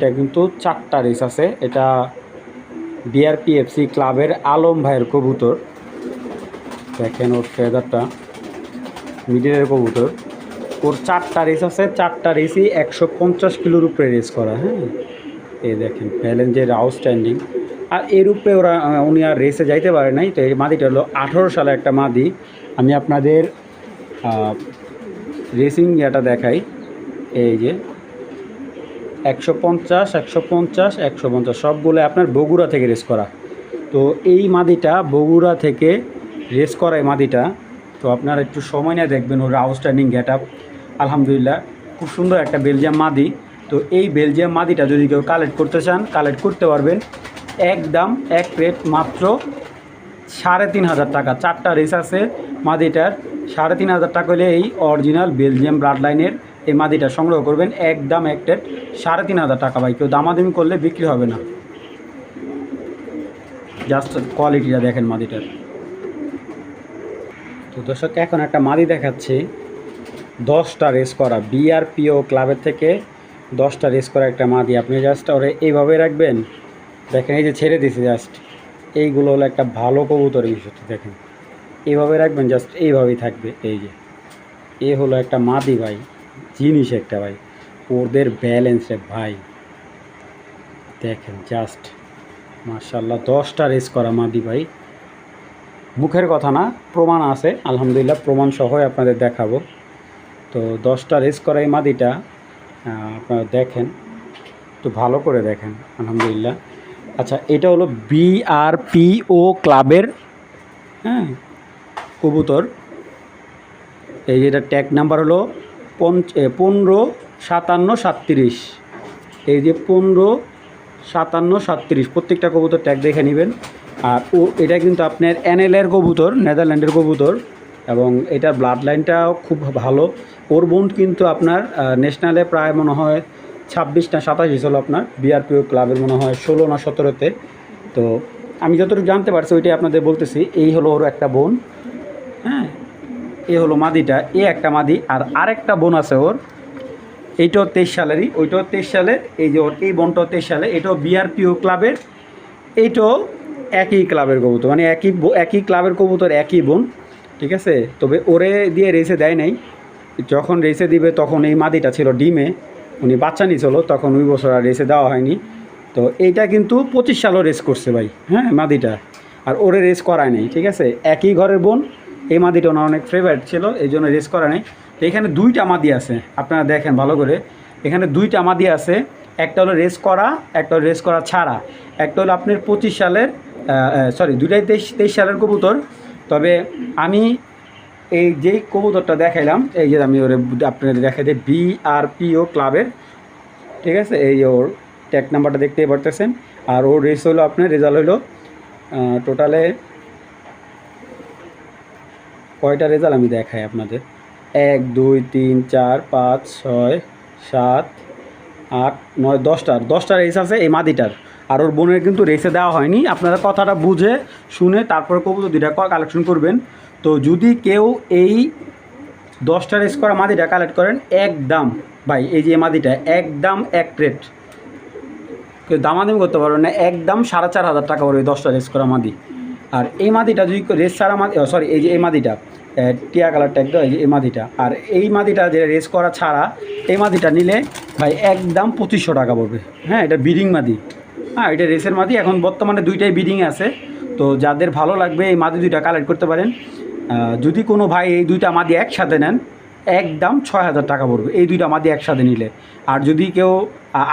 এটা কিন্তু চারটা রেস আছে। এটা বিআরপিএফসি ক্লাবের আলম ভাইয়ের কবুতর। দেখেন ওর ফেদারটা মিডিলের কবুতর। ওর চারটা রেস আছে। চারটা রেসই একশো পঞ্চাশ কিলোর উপরে রেস করা হ্যাঁ? এই দেখেন প্যালেঞ্জের আউটস্ট্যান্ডিং আর এর উপরে ওরা উনি আর রেসে যাইতে পারে নাই। তো এই মাদিটা হলো আঠেরো সালে একটা মাদি। আমি আপনাদের রেসিং ইয়েটা দেখাই। এই যে একশো পঞ্চাশ একশো পঞ্চাশ একশো পঞ্চাশ সবগুলো আপনার বগুড়া থেকে রেস করা। তো এই মাদিটা বগুড়া থেকে রেস করা এই মাদিটা। তো আপনারা একটু সময় নিয়ে দেখবেন ওর আউটস্ট্যান্ডিং গেট আপ আলহামদুলিল্লাহ, খুব সুন্দর একটা বেলজিয়াম মাদি। তো এই বেলজিয়াম মাদিটা যদি কেউ কালেক্ট করতে চান কালেক্ট করতে পারবেন। একদম এক রেট মাত্র সাড়ে তিন হাজার টাকা। চারটা রেস আছে মাদিটার। সাড়ে তিন হাজার টাকা হলে এই অরিজিনাল বেলজিয়াম ব্লাড লাইনের এই মাদিটা সংগ্রহ করবেন একদম এক রেট সাড়ে তিন হাজার টাকা ভাই। কেউ দামাদামি করলে বিক্রি হবে না। জাস্ট কোয়ালিটিটা দেখেন মাদিটার। তো দর্শক, এখন একটা মাদি দেখাচ্ছি। দশটা রেস করা বিআরপিও ক্লাবের থেকে দশটা রেস করা একটা মাদি। আপনি জাস্ট ওরে এইভাবে রাখবেন। দেখেন, এই যে ছেড়ে দিছে জাস্ট এইগুলো হলো একটা ভালো কবুতর এই বিষয়টা, দেখেন। এইভাবে রাখবেন জাস্ট এইভাবেই থাকবে, এই যে। এ হলো একটা মাদি ভাই। জিনিস একটা ভাই, ওদের ব্যালেন্স রে ভাই। দেখেন জাস্ট মার্শাল্লাহ দশটা রেস করা মাদি ভাই। মুখের কথা না, প্রমাণ আছে, আলহামদুলিল্লাহ, প্রমাণ সহই আপনাদের দেখাবো। তো দশটা রেস করা এই মাদিটা আপনারা দেখেন, একটু ভালো করে দেখেন, আলহামদুলিল্লাহ। আচ্ছা এটা হলো বিআরপিও ক্লাবের হ্যাঁ কবুতর। এই যেটা ট্যাগ নাম্বার হলো পঞ্চ পনেরো, সাতান্ন, সাতত্রিশ। এই যে পনেরো, সাতান্ন, সাতত্রিশ, প্রত্যেকটা কবুতর ট্যাগ দেখে নেবেন। আর ও, এটা কিন্তু আপনার এনএলের কবুতর নেদারল্যান্ডের কবুতর, এবং এটার ব্লাড লাইনটাও খুব ভালো। ওর বোন কিন্তু আপনার ন্যাশনালে প্রায় মনে হয় ছাব্বিশ না সাতাশ হলো আপনার বিআরপিও ক্লাবের মনে হয় ষোলো না সতেরোতে। তো আমি যতটুকু জানতে পারছি, ওইটাই আপনাদের বলতেছি, এই হলো ওর একটা বোন এ হলো মাদিটা, এ একটা মাদি, আর আরেকটা বোন আছে ওর। এইটাও তেইশ সালেরই, ওইটাও তেইশ সালের এই যে ওর এই বোনটাও তেইশ সালে, এটাও বিআরপিও ক্লাবের, এইটাও একই ক্লাবের কবুতর মানে একই একই ক্লাবের কবুতর, একই বোন, ঠিক আছে? তবে ওরে দিয়ে রেসে দেয় নাই। যখন রেসে দিবে তখন এই মাদিটা ছিল ডিমে, উনি বাচ্চা নিয়েছিল তখন ওই বছর আর রেসে দেওয়া হয়নি। তো এইটা কিন্তু পঁচিশ সালও রেস করছে ভাই হ্যাঁ মাদিটা। আর ওরে রেস করায় নেই, ঠিক আছে? একই ঘরের বোন এই মাদিটা ওনার অনেক ফেভারিট ছিল, এই জন্য রেস করা নেই। তো এখানে দুইটা মাদি আছে, আপনারা দেখেন ভালো করে। এখানে দুইটা মাদি আছে, একটা হলো রেস করা, একটা হলো রেস করা ছাড়া। একটা হলো আপনার পঁচিশ সালের সরি দুইটাই তেইশ তেইশ সালের কবুতর। তবে আমি এই যেই কবুতরটা দেখাইলাম, এই যে আমি ওরে আপনাদের দেখাই দিই বিআরপিও ক্লাবের, ঠিক আছে? এই ওর ট্যাগ নাম্বারটা দেখতেই পারতেছেন। আর ওর রেস হলো আপনার রেজাল্ট হলো টোটালে কয়টা রেজাল্ট আমি দেখাই আপনাদের? এক, দুই, তিন, চার, পাঁচ, ছয়, সাত, আট, নয় দশটার দশটা রেস আছে এই মাদিটার। আর ওর বোনের কিন্তু রেসে দেওয়া হয়নি। আপনারা কথাটা বুঝে, শুনে তারপরে কবুতর দুইটা কালেকশন করবেন। তো যদি কেউ এই দশটা রেস করা মাদিটা কালেক্ট করেন এক দাম ভাই, এই যে মাদিটা, একদম এক রেট কেউ দামাদামি করতে পারবেন না, একদম সাড়ে চার হাজার টাকা এই দশটা রেস করা মাদি। আর এই মাদিটা যদি রেস ছাড়া মাদি সরি এই যে এই মাদিটা টিয়া কালারটা একদম এই মাদিটা। আর এই মাদিটা যে রেস করা ছাড়া, এই মাদিটা নিলে ভাই একদম পঁচিশশো টাকা পড়বে। হ্যাঁ এটা বিডিং মাদি। হ্যাঁ এটা রেসের মাদি। এখন বর্তমানে দুইটাই বিডিং আছে। তো যাদের ভালো লাগবে এই মাদি দুইটা কালেক্ট করতে পারেন। যদি কোনো ভাই এই দুইটা মাদি একসাথে নেন একদম ছয় হাজার টাকা পড়বে। এই দুইটা মাদি একসাথে নিলে। আর যদি কেউ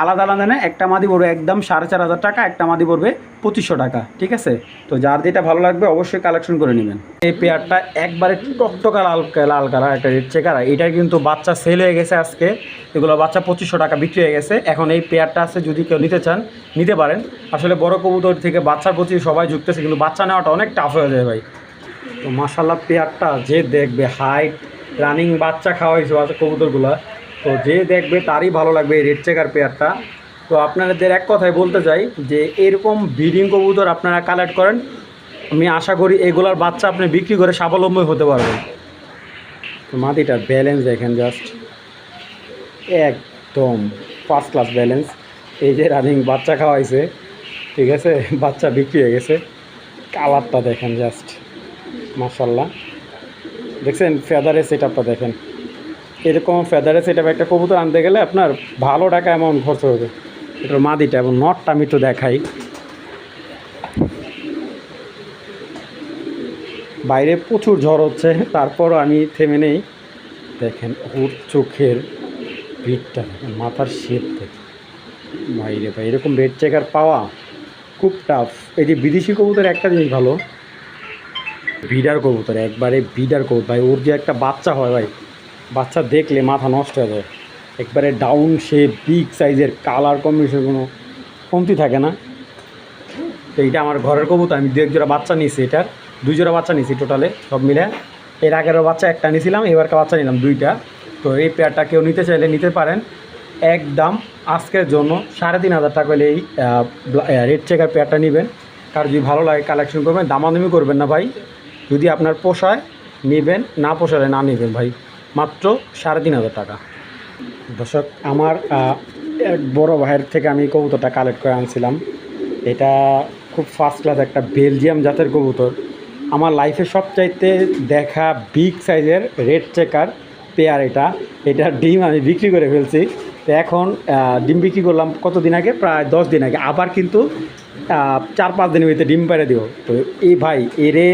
আলাদা আলাদা নেয়, একটা মাদি পড়বে একদম সাড়ে চার হাজার টাকা, একটা মাদি পড়বে পঁচিশশো টাকা, ঠিক আছে? তো যার যেটা ভালো লাগবে অবশ্যই কালেকশন করে নেবেন। এই পেয়ারটা একবারে টকটকা লাল লাল কালার একটা রেড চেকার এটা কিন্তু বাচ্চা সেল হয়ে গেছে আজকে। এগুলো বাচ্চা পঁচিশশো টাকা বিক্রি হয়ে গেছে। এখন এই পেয়ারটা আছে, যদি কেউ নিতে চান, নিতে পারেন। আসলে বড় কবুতর থেকে বাচ্চার প্রতি সবাই যুক্তেছে কিন্তু বাচ্চা নেওয়াটা অনেক টাফ হয়ে যায় ভাই। তো মাসাল্লাহ পেয়ারটা যে দেখবে হাইট রানিং বাচ্চা খাওয়াইছে বাচ্চা কবুতরগুলা। তো যে দেখবে তারই ভালো লাগবে এই রেড চেকার পেয়ারটা তো আপনাদের এক কথায় বলতে চাই যে এরকম ব্রিডিং কবুতর আপনারা কালেক্ট করেন। আমি আশা করি এগুলার বাচ্চা আপনি বিক্রি করে স্বাবলম্বী হতে পারবেন। তো মাটিটার ব্যালেন্স দেখেন জাস্ট একদম ফার্স্ট ক্লাস ব্যালেন্স এই যে রানিং বাচ্চা খাওয়াইছে, ঠিক আছে? বাচ্চা বিক্রি হয়ে গেছে। কালারটা দেখেন জাস্ট মার্শাল্লাহ দেখছেন ফেদারে সেট আপটা দেখেন। এরকম ফেদারে সেট একটা কবুতর আনতে গেলে আপনার ভালো টাকা অ্যামাউন্ট খরচ হবে। এটার মাদিটা এবং নটটা আমি একটু দেখাই। বাইরে প্রচুর ঝড় হচ্ছে, তারপরও আমি থেমে নেই। দেখেন, ওর চোখের ভিড়টা দেখেন মাথার শেপ দেখেন বাইরে ভাই, এরকম রেড চেকার পাওয়া খুব টাফ এই যে বিদেশি কবুতর একটা জিনিস ভালো বিডার কবুতর, একবারে বিডার কবুতর। ভাই, ওর যে একটা বাচ্চা হয় ভাই, বাচ্চা দেখলে মাথা নষ্ট হয়ে যায়। একবারে ডাউন শেপ বিগ সাইজের কালার কম্বিনেশন কোনো কমতি থাকে না। তো এইটা আমার ঘরের কবুতর, আমি দু এক জোড়া বাচ্চা নিয়েছি এটার। দুই জোড়া বাচ্চা নিয়েছি টোটালে সব মিলে। এর আগেরও বাচ্চা একটা নিয়েছিলাম, এবারকার বাচ্চা নিলাম দুইটা। তো এই পেয়ারটা কেউ নিতে চাইলে নিতে পারেন। একদম আজকের জন্য সাড়ে তিন হাজার টাকা হলে এই রেড চেকার পেয়ারটা নেবেন। কার যদি ভালো লাগে কালেকশন করবেন, দামাদামি করবেন না ভাই। যদি আপনার পোষায়, নেবেন, না পোষালে না নেবেন ভাই, মাত্র সাড়ে তিন হাজার টাকা। দর্শক, আমার এক বড় ভাইয়ের থেকে আমি কবুতরটা কালেক্ট করে আনছিলাম। এটা খুব ফার্স্ট ক্লাস একটা বেলজিয়াম জাতের কবুতর। আমার লাইফে সবচাইতে দেখা বিগ সাইজের রেড চেকার পেয়ার এটা। এটার ডিম আমি বিক্রি করে ফেলছি। তো এখন ডিম বিক্রি করলাম কতদিন আগে? প্রায় দশ দিন আগে। আবার কিন্তু চার পাঁচ দিনের ভিতরে ডিম পেরে দিব। তো এই ভাই, এরে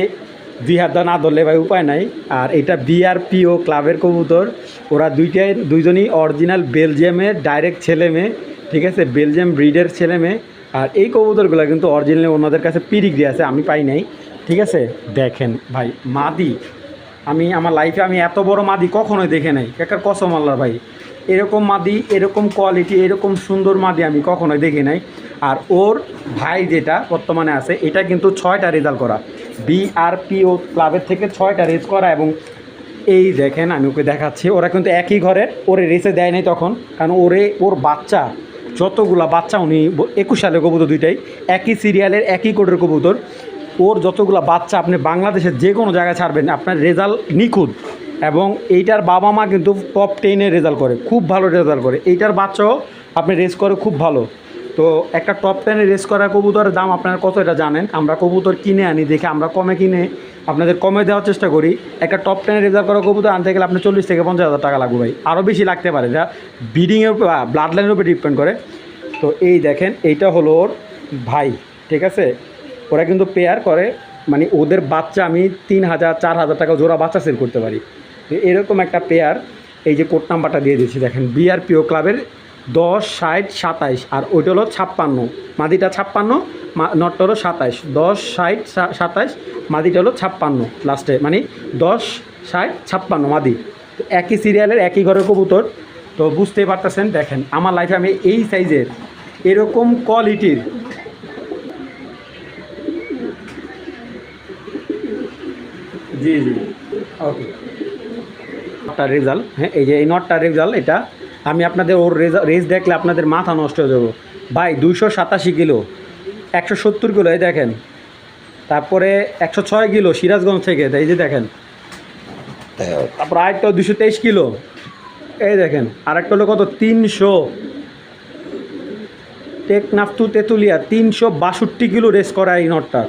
দুই হাত না ধরলে ভাই উপায় নাই। আর এটা বিআরপিও ক্লাবের কবুতর। ওরা দুইটাই, দুইজনই অরিজিনাল বেলজিয়ামের ডাইরেক্ট ছেলে মেয়ে, ঠিক আছে? বেলজিয়াম ব্রিডের ছেলে মেয়ে। আর এই কবুতরগুলো কিন্তু অরিজিনালি ওনাদের কাছে পিরিগ্রি আছে, আমি পাই নাই। ঠিক আছে? দেখেন ভাই, মাদি। আমি, আমার লাইফে আমি এত বড় মাদি কখনোই দেখে নাই। একটা কসম আল্লাহর ভাই। এরকম মাদি, এরকম কোয়ালিটি এরকম সুন্দর মাদি আমি কখনোই দেখি নাই। আর ওর ভাই যেটা বর্তমানে আছে, এটা কিন্তু ছয়টা রেজাল্ট করা। বিআরপিও ক্লাবের থেকে ছয়টা রেস করা এবং এই দেখেন আমি ওকে দেখাচ্ছি, ওরা কিন্তু একই ঘরে ওরে রেসে দেয় নাই তখন, কারণ ওরে, ওর বাচ্চা, যতগুলা বাচ্চা, উনি একুশ সালের কবুতর দুইটাই, একই সিরিয়ালের একই কোডের কবুতর, ওর যতগুলা বাচ্চা আপনি বাংলাদেশের যে কোনো জায়গায় ছাড়বেন, আপনার রেজাল্ট নিখুঁত এবং এইটার বাবা মা কিন্তু টপ টেনে রেজাল্ট করে, খুব ভালো রেজাল্ট করে, এইটার বাচ্চাও আপনি রেস করে খুব ভালো। তো একটা টপ টেনে রেস করা কবুতরের দাম আপনারা কত এটা জানেন? আমরা কবুতর কিনে আনি, দেখে আমরা কমে কিনে আপনাদের কমে দেওয়ার চেষ্টা করি। একটা টপ টেনে রেজাল্ট করা কবুতর আনতে গেলে আপনার চল্লিশ থেকে পঞ্চাশ হাজার টাকা লাগবে ভাই। আরও বেশি লাগতে পারে। যা ব্রিডিংয়ের ব্লাড লাইনের উপর ডিপেন্ড করে। তো এই দেখেন, এইটা হলো ওর ভাই, ঠিক আছে? ওরা কিন্তু পেয়ার করে মানে ওদের বাচ্চা আমি তিন হাজার, চার হাজার টাকা জোড়া বাচ্চা সেল করতে পারি। এরকম একটা পেয়ার এই যে কোড নাম্বারটা দিয়ে দিচ্ছি দেখেন বিআরপিও ক্লাবের দশ, ষাট, সাতাইশ। আর ওইটা হলো ছাপ্পান্ন। মাদিটা ছাপ্পান্ন নটটা হলো সাতাইশ। দশ, ষাট সাতাইশ, মাদিটা হলো ছাপ্পান্ন লাস্টে। মানে দশ, ষাট, ছাপ্পান্ন মাদি। তো একই সিরিয়ালের একই ঘরের কবুতর। তো বুঝতেই পারতেছেন, দেখেন, আমার লাইফে আমি এই সাইজের এরকম কোয়ালিটির জি জি। ওকে নটটার রেজাল্ট হ্যাঁ এই যে এই নটটার রেজাল্ট এটা আমি আপনাদের ওর রেস দেখলে আপনাদের মাথা নষ্ট হয়ে যাব। ভাই, দুইশো সাতাশি কিলো, একশো সত্তর কিলো, এই দেখেন। তারপরে একশো ছয় কিলো, সিরাজগঞ্জ থেকে, এই যে দেখেন। তারপর আরেকটা দুশো তেইশ কিলো, এই দেখেন। আরেকটা হলো কত? তিনশো। টেকনাফতু তেঁতুলিয়া, তিনশো বাষট্টি কিলো রেস করা এই নটটা।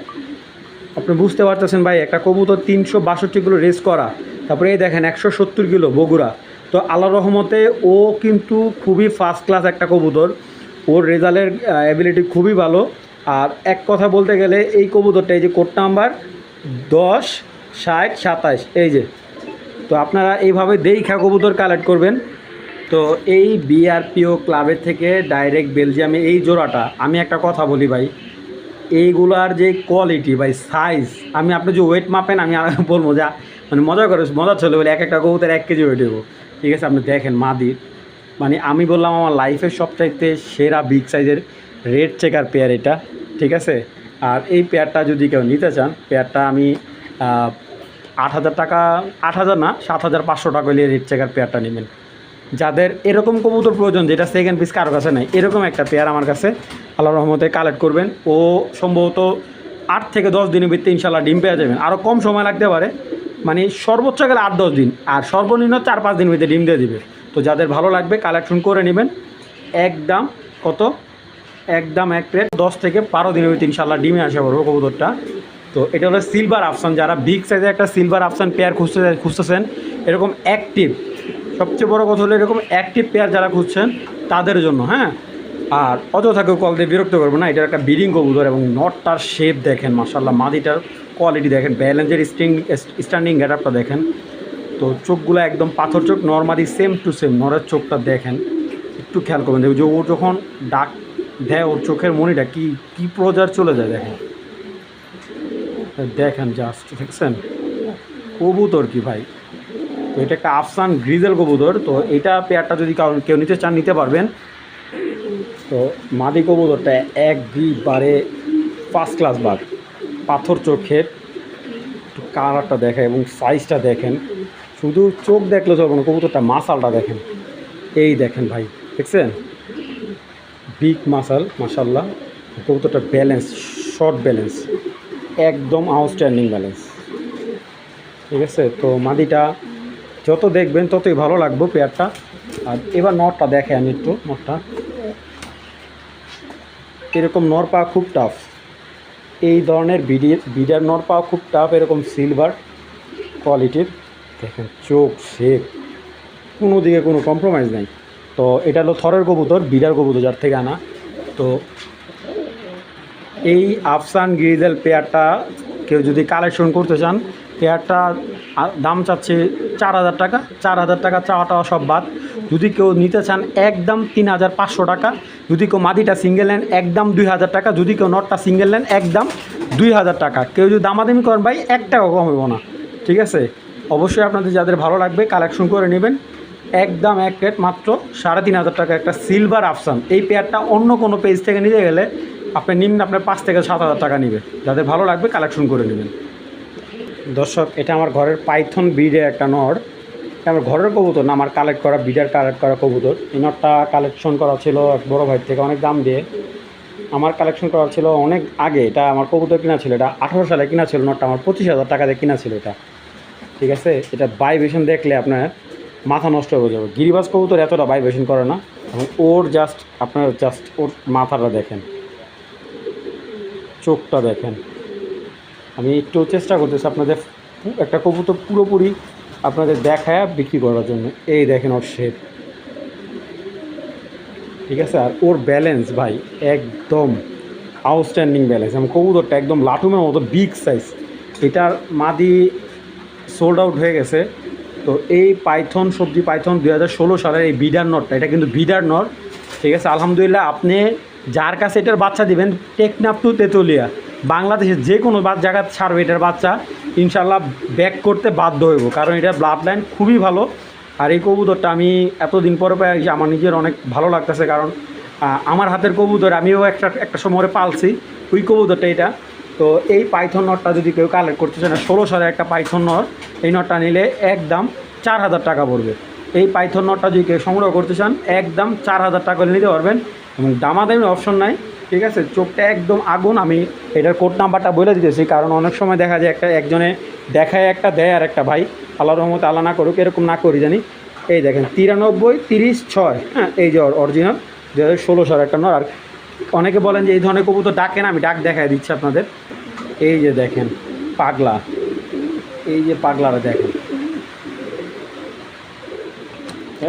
আপনি বুঝতে পারতেছেন ভাই, একটা কবুতর তিনশো বাষট্টি কিলো রেস করা। তারপরে এই দেখেন, একশো সত্তর কিলো বগুড়া। তো আল্লাহ রহমতে ও কিন্তু খুবই ফার্স্ট ক্লাস একটা কবুতর। ওর রেজাল্টের অ্যাবিলিটি খুবই ভালো। আর এক কথা বলতে গেলে এই কবুতরটা, এই যে কোড নাম্বার দশ, ষাট, সাতাশ, এই যে। তো আপনারা এইভাবে দেখা কবুতর কালেক্ট করবেন। তো এই বিআরপিও ক্লাবের থেকে ডাইরেক্ট বেলজিয়ামে এই জোড়াটা, আমি একটা কথা বলি ভাই, এইগুলার যে কোয়ালিটি ভাই সাইজ আমি আপনি যে ওয়েট মাপেন, আমি বলব যা মানে মজা করে, মজা চলে বলে এক একটা কবুতর এক কেজি ওয়েট দেবো ঠিক আছে, আপনি দেখেন মাদির। মানে আমি বললাম আমার লাইফের সবচাইতে সেরা বিগ সাইজের রেড চেকার পেয়ার এটা, ঠিক আছে? আর এই পেয়ারটা যদি কেউ নিতে চান পেয়ারটা আমি আট হাজার টাকা, আট হাজার না, সাত হাজার পাঁচশো টাকা হলে রেড চেকার পেয়ারটা নেবেন। যাদের এরকম কবুতর প্রয়োজন, যেটা সেকেন্ড পিস কারও কাছে নাই, এরকম একটা পেয়ার আমার কাছে আল্লাহ রহমতে কালেক্ট করবেন। ও সম্ভবত আট থেকে দশ দিনের ভিত্তি ইনশাল্লাহ ডিম পেয়ে যাবেন। আরও কম সময় লাগতে পারে মানে সর্বোচ্চ গেলে আট, দশ দিন। আর সর্বনিম্ন চার, পাঁচ দিন ভিতরে ডিম দিয়ে দিবে। তো যাদের ভালো লাগবে কালেকশন করে নেবেন। একদম কত? একদম এক প্লেট দশ থেকে বারো দিনের ভিতরে ইনশাল্লাহ ডিমে আসা পড়ব কবুতরটা। তো এটা হলো সিলভার আফসান যারা বিগ সাইজের একটা সিলভার আফসান পেয়ার খুঁজতে খুঁজতেছেন, এরকম অ্যাক্টিভ সবচেয়ে বড় কথা হলো এরকম অ্যাক্টিভ পেয়ার যারা খুঁজছেন, তাদের জন্য হ্যাঁ? আর অযথা কেউ কল দিয়ে বিরক্ত করব না, এটার একটা বিডিং কবুতর এবং নটটার শেপ দেখেন মাসাল্লাহ মাদিটার কোয়ালিটি দেখেন ব্যালেন্সের স্টিং স্ট্যান্ডিং গেটআপটা দেখেন। তো চোখগুলো একদম পাথর চোখ নর্মালি সেম টু সেম নরের চোখটা দেখেন। একটু খেয়াল করবেন যে ও যখন ডাক দেয় ওর চোখের মনিটা, কি কি প্রজার চলে যায় দেখেন। দেখেন জাস্ট দেখছেন? কবুতর কি ভাই? তো এটা একটা আফসান গ্রিজেল কবুতর, তো এটা পেয়ারটা যদি কেউ নিতে চান, নিতে পারবেন। তো মাদি কবুতরটা একবারে ফার্স্ট ক্লাস বাঘ পাথর চোখের কালারটা দেখে এবং সাইজটা দেখেন। শুধু চোখ দেখলে চলবে কোনো কবুতরটা মাসালটা দেখেন। এই দেখেন ভাই, দেখছেন? বিগ মাসাল, মাসাল্লাহ। কবুতরটা ব্যালেন্স শর্ট ব্যালেন্স একদম আউটস্ট্যান্ডিং ব্যালেন্স ঠিক আছে? তো মাদিটা যত দেখবেন ততই ভালো লাগবে পেয়ারটা আর এবার নটটা দেখে আমি একটু, নটটা। এরকম নর পাওয়া খুব টাফ এই ধরনের বিডির বিডার নর পাওয়া খুব টাফ এরকম সিলভার কোয়ালিটির দেখেন, চোখ শেপ কোনো দিকে কোনো কম্প্রোমাইজ নাই। তো এটা হলো থরের কবুতর, বিডার কবুতর যার থেকে আনা। তো এই আফসান গ্রিজেল পেয়ারটা কেউ যদি কালেকশন করতে চান পেয়ারটা দাম চাচ্ছে চার হাজার টাকা। চার হাজার টাকা চাওয়াটা সব বাদ। যদি কেউ নিতে চান একদম তিন হাজার পাঁচশো টাকা, যদি কেউ মাদিটা সিঙ্গেল নেন, একদম দুই হাজার টাকা, যদি কেউ নটটা সিঙ্গেল নেন, একদম দুই হাজার টাকা। কেউ যদি দামাদামি করেন ভাই, এক টাকা কম হইব না। ঠিক আছে? অবশ্যই আপনাদের যাদের ভালো লাগবে কালেকশন করে নেবেন। একদম এক প্লেট মাত্র সাড়ে তিন হাজার টাকা একটা সিলভার আফসান এই পেয়ারটা অন্য কোনো পেজ থেকে নিতে গেলে আপনি নিম্ন আপনার পাঁচ থেকে সাত হাজার টাকা নেবে। যাদের ভালো লাগবে কালেকশন করে নেবেন। দর্শক, এটা আমার ঘরের পাইথন ব্রিডের একটা এটা আমার ঘরের কবুতর না, আমার কালেক্ট করা বিডার কালেক্ট করা কবুতর। এই কালেকশন করা ছিল এক বড় ভাই থেকে অনেক দাম দিয়ে। আমার কালেকশন করা ছিল অনেক আগে, এটা আমার কবুতর কিনা ছিল, এটা আঠারো সালে কিনা ছিল নটটা আমার পঁচিশ হাজার টাকা দিয়ে কিনা ছিল এটা। ঠিক আছে? এটা বাইবেশন দেখলে আপনার মাথা নষ্ট হয়ে যাবে। গিরিবাজ কবুতর এতটা বাইবেশন করে না, এবং ওর জাস্ট আপনার জাস্ট ওর মাথাটা দেখেন। চোখটা দেখেন। আমি একটু চেষ্টা করতেছি আপনাদের, একটা কবুতর পুরোপুরি আপনাদের দেখায় বিক্রি করার জন্য। এই দেখেন ওর শেপ ঠিক আছে? আর ওর ব্যালেন্স ভাই, একদম আউটস্ট্যান্ডিং ব্যালেন্স এবং কবুতরটা একদম লাটুমের মতো বিগ সাইজ এটার মাদি সোল্ড আউট হয়ে গেছে। তো এই পাইথন, সবজি পাইথন দুই হাজার ষোলো সালের এই বিডার নটটা, এটা কিন্তু বিডার নট। ঠিক আছে? আলহামদুলিল্লাহ, আপনি যার কাছে এটার বাচ্চা দিবেন, টেকনাফ টু তেতুলিয়া। বাংলাদেশের যে কোনো বা জায়গা ছাড়বে এটার বাচ্চা ইনশাল্লাহ ব্যাক করতে বাধ্য হইব। কারণ এটা ব্লাড লাইন খুবই ভালো। আর এই কবুতরটা আমি এতদিন পরে পাই আমার নিজের অনেক ভালো লাগতেছে। কারণ আমার হাতের কবুতর আমিও একটা একটা সময় পালছি। ওই কবুতরটা এটা। তো এই পাইথন নটটা যদি কেউ কালেক্ট করতে চান ষোলো সালে একটা পাইথন নট, এই নটটা নিলে একদম চার হাজার টাকা পড়বে। এই পাইথন নটটা যদি কেউ সংগ্রহ করতে চান, একদম চার হাজার টাকা নিতে পারবেন। এবং দামাদামি অপশন নাই। ঠিক আছে? চোখটা একদম আগুন। আমি এটার কোড নাম্বারটা বলে দিতেছি, কারণ অনেক সময় দেখা যায় একটা একজনে দেখায়, একটা দেয় আর একটা ভাই। আল্লাহ রহমত আল্লাহ না করুক, এরকম না করি জানি। এই দেখেন, তিরানব্বই, তিরিশ, ছয় হ্যাঁ এই যে অরিজিনাল দু হাজার ষোলো সাল একটা নর। আর অনেকে বলেন যে এই ধরনের কবুতর ডাকে না, আমি ডাক দেখায় দিচ্ছি আপনাদের। এই যে দেখেন, পাগলা। এই যে পাগলারা দেখেন।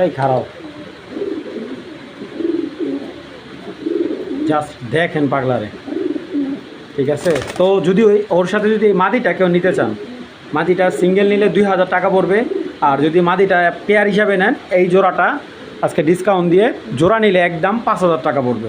এই খারাপ। জাস্ট দেখেন পাগলারে। ঠিক আছে? তো যদি ওই ওর সাথে যদি মাদিটা কেউ নিতে চান মাদিটা সিঙ্গেল নিলে দুই হাজার টাকা পড়বে, আর যদি মাদিটা পেয়ার হিসাবে নেন, এই জোড়াটা আজকে ডিসকাউন্ট দিয়ে জোড়া নিলে একদম পাঁচ হাজার টাকা পড়বে।